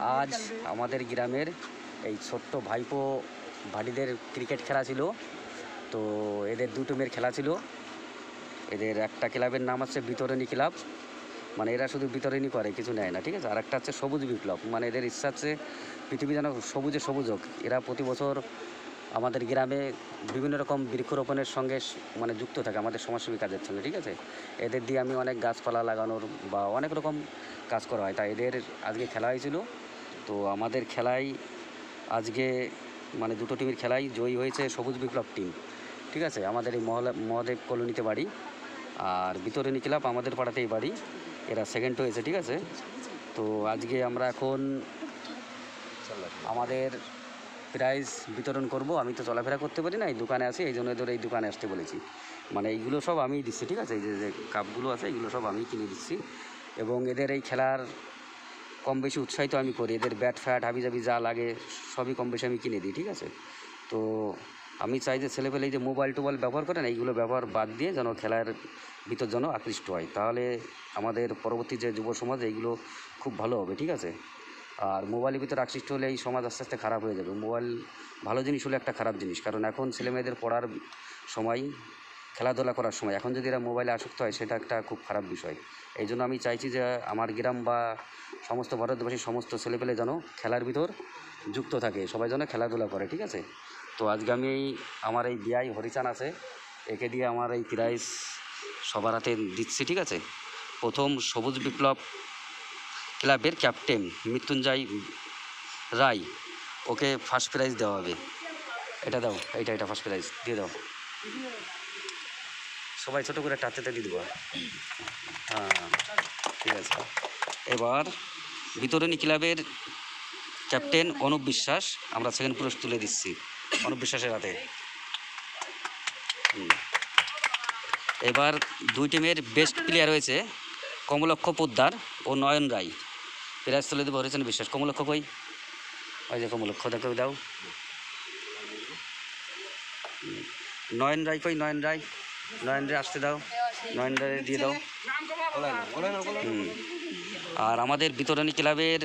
আজ আমাদের গ্রামের এই ছোট্ট ভাইপো ভাটিদের ক্রিকেট খেলা ছিল। তো এদের দুটো মেয়ের খেলা ছিল। এদের একটা ক্লাবের নাম হচ্ছে বিতরণী ক্লাব। মানে এরা শুধু বিতরণী করে, কিছু নেয় না, ঠিক আছে? আর একটা হচ্ছে সবুজ বিপ্লব। মানে এদের ইচ্ছা হচ্ছে পৃথিবী যেন সবুজে সবুজ হোক। এরা প্রতি বছর আমাদের গ্রামে বিভিন্ন রকম বৃক্ষরোপণের সঙ্গে মানে যুক্ত থাকে আমাদের সমাজসেবী কাজের সঙ্গে, ঠিক আছে? এদের দিয়ে আমি অনেক গাছপালা লাগানোর বা অনেক রকম কাজ করা হয়। তাই এদের আজকে খেলা হয়েছিল। তো আমাদের খেলায় আজকে মানে দুটো টিমের খেলাই জয়ী হয়েছে সবুজ বিপ্লব টিম ঠিক আছে? আমাদের এই মহাদেব কলোনিতে বাড়ি আর বিতরণী ক্লাব আমাদের পাড়াতেই বাড়ি। এরা সেকেন্ড হয়েছে, ঠিক আছে? তো আজকে আমরা এখন আমাদের প্রাইজ বিতরণ করব। আমি তো চলাফেরা করতে পারি না, এই দোকানে আসি এই জন্য এদের এই দোকানে আসতে বলেছি। মানে এইগুলো সব আমিই দিচ্ছি, ঠিক আছে? এই যে যে কাপগুলো আছে এগুলো সব আমি কিনে দিচ্ছি। এবং এদের এই খেলার কম বেশি উৎসাহিত আমি করি। এদের ব্যাট ফ্যাট হাবি জাবি যা লাগে, সবই কম বেশি আমি কিনে দিই, ঠিক আছে? তো আমি চাই যে ছেলেপেলে এই যে মোবাইল টোবাইল ব্যবহার করেন এইগুলো ব্যবহার বাদ দিয়ে যেন খেলার ভিতর যেন আকৃষ্ট হয়। তাহলে আমাদের পরবর্তী যে যুব সমাজ, এইগুলো খুব ভালো হবে, ঠিক আছে? আর মোবাইলের ভিতর আকৃষ্ট হলে এই সমাজ আস্তে আস্তে খারাপ হয়ে যাবে। মোবাইল ভালো জিনিস হলে একটা খারাপ জিনিস। কারণ এখন ছেলেমেয়েদের পড়ার সময় খেলাধুলা করার সময়। এখন যদি এরা মোবাইলে আসক্ত হয়, সেটা একটা খুব খারাপ বিষয়। এই জন্য আমি চাইছি যে আমার গ্রাম বা সমস্ত ভারতবাসীর সমস্ত ছেলেপেলে যেন খেলার ভিতর যুক্ত থাকে। সবাই যেন খেলাধুলা করে, ঠিক আছে? তো আজকে আমি আমার এই বিআই হরিচান আছে। একে দিয়ে আমার এই প্রাইজ সবার হাতে দিচ্ছি, ঠিক আছে? প্রথম সবুজ বিপ্লব ক্লাবের captain Mrityunjoy Roy, okay first prize দেওয়া হবে। এটা দাও, এইটা, এটা ফার্স্ট প্রাইজ দিয়ে দাও। সবাই ছোটো করে টাচেতে দিয়ে দেবো। হ্যাঁ ঠিক আছে। এবার বিতরণী ক্লাবের ক্যাপ্টেন অনুপ বিশ্বাস, আমরা সেকেন্ড পুরুষ তুলে দিচ্ছি অনুপ বিশ্বাসের হাতে। এবার দুই টিমের বেস্ট প্লেয়ার হয়েছে কমলক্ষ পোদ্দার ও নয়ন রায়। প্রাইজ তুলে দেবো হরিচন্দ্র বিশ্বাস। কমলক্ষ কই? ওই যে কমলক্ষ দেখো দাও। নয়ন রায় কই? নয়ন রায়। নয়ন রায় আসতে দাও। নয়ন রায় দিয়ে দাও। হুম। আর আমাদের বিতরণী ক্লাবের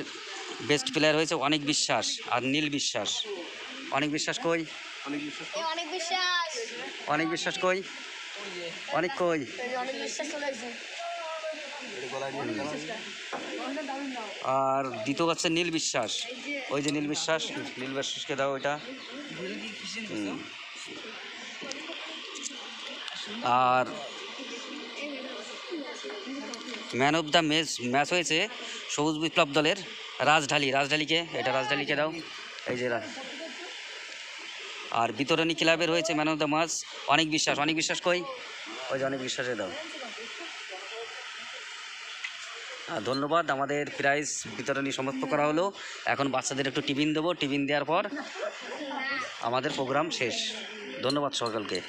বেস্ট প্লেয়ার হয়েছে অনেক বিশ্বাস আর নীল বিশ্বাস। অনেক বিশ্বাস কই? অনেক বিশ্বাস। অনেক বিশ্বাস কই? অনেক কই? আর দ্বিতীয় হচ্ছে নীল বিশ্বাস। ওই যে নীল বিশ্বাস নীল বিশ্বাসকে দাও ওইটা। আর man of the match match হয়েছে সবুজ বিপ্লব দলের রাজঢালি। রাজঢালিকে, এটা রাজঢালিকে দাও। এই যে আর বিতরণী ক্লাবের হয়েছে ম্যান অফ দ্য ম্যাচ অনেক বিশ্বাস। অনেক বিশ্বাস কই? ওই যে অনেক বিশ্বাসে দাও। ধন্যবাদ, আমাদের প্রাইজ বিতরণী সমাপ্ত করা হলো। এখন বাচ্চাদের একটু টিফিন দেবো। টিফিন দেওয়ার পর আমাদের প্রোগ্রাম শেষ। ধন্যবাদ সকলকে।